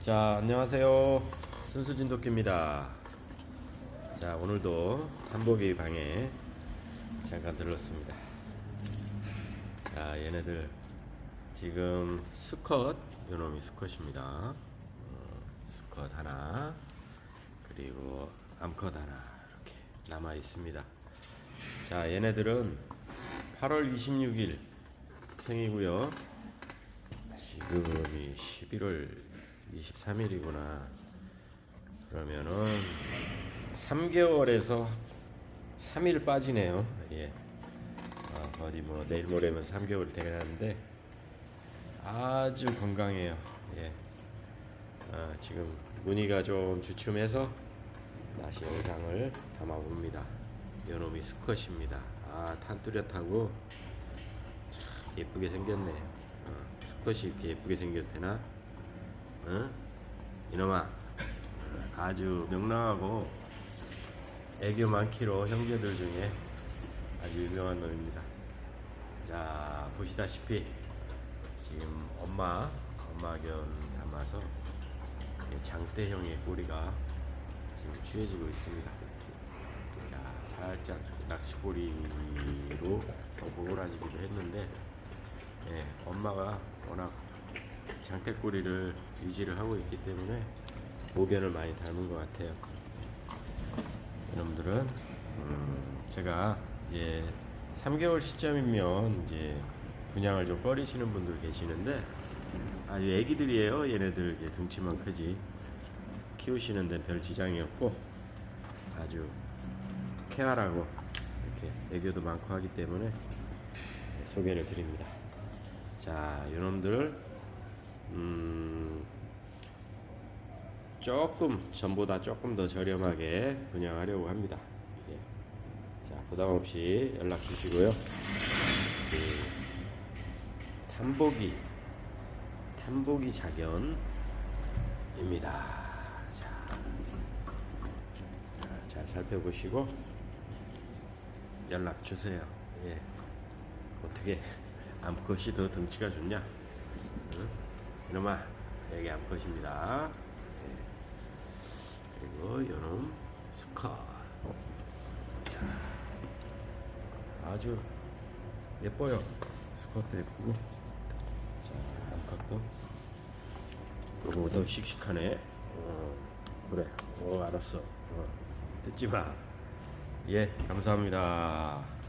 자, 안녕하세요. 순수진 도끼입니다. 자, 오늘도 한복이 방에 잠깐 들렀습니다. 자, 얘네들 지금 수컷, 요놈이 수컷입니다. 어, 수컷 하나, 그리고 암컷 하나 이렇게 남아 있습니다. 자, 얘네들은 8월 26일 생이고요. 지금이 11월 23일이구나. 그러면은 3개월에서 3일 빠지네요. 예. 아, 어디 뭐 내일 모레면 3개월이 되겠는데 아주 건강해요. 예. 아, 지금 무늬가 좀 주춤해서 다시 영상을 담아봅니다. 요놈이 수컷입니다. 아, 탄 뚜렷하고 참 예쁘게 생겼네. 어, 수컷이 이렇게 예쁘게 생겼대나? 응? 이놈아, 아주 명랑하고 애교 많기로 형제들 중에 아주 유명한 놈입니다. 자, 보시다시피 지금 엄마, 엄마견 담아서 이 장대형의 꼬리가 지금 취해지고 있습니다. 자, 살짝 낚시꼬리로 더 모라지기도 했는데, 예, 엄마가 워낙 장대꼬리를 유지를 하고 있기 때문에 모견을 많이 닮은 것 같아요. 여러분들은 음, 제가 이제 3개월 시점이면 이제 분양을 좀 꺼리시는 분들 계시는데 아주 애기들이에요. 얘네들 이제 등치만 크지 키우시는 데는 별 지장이 없고 아주 쾌활하고 이렇게 애교도 많고 하기 때문에 소개를 드립니다. 자, 이놈들 음, 조금 전보다 조금 더 저렴하게 분양하려고 합니다. 예. 자, 부담 없이 연락 주시고요. 그, 탐보기, 탐보기 자견입니다. 자, 자, 잘 살펴보시고 연락 주세요. 예. 어떻게 암컷이 더 등치가 좋냐? 응? 이놈아, 여기 암컷입니다. 예. 그리고 요놈. 자, 아주 예뻐요. 스컷도 예쁘고. 자, 암컷도. 요거 더 씩씩하네. 어, 그래. 어, 알았어. 어, 듣지 마. 예, 감사합니다.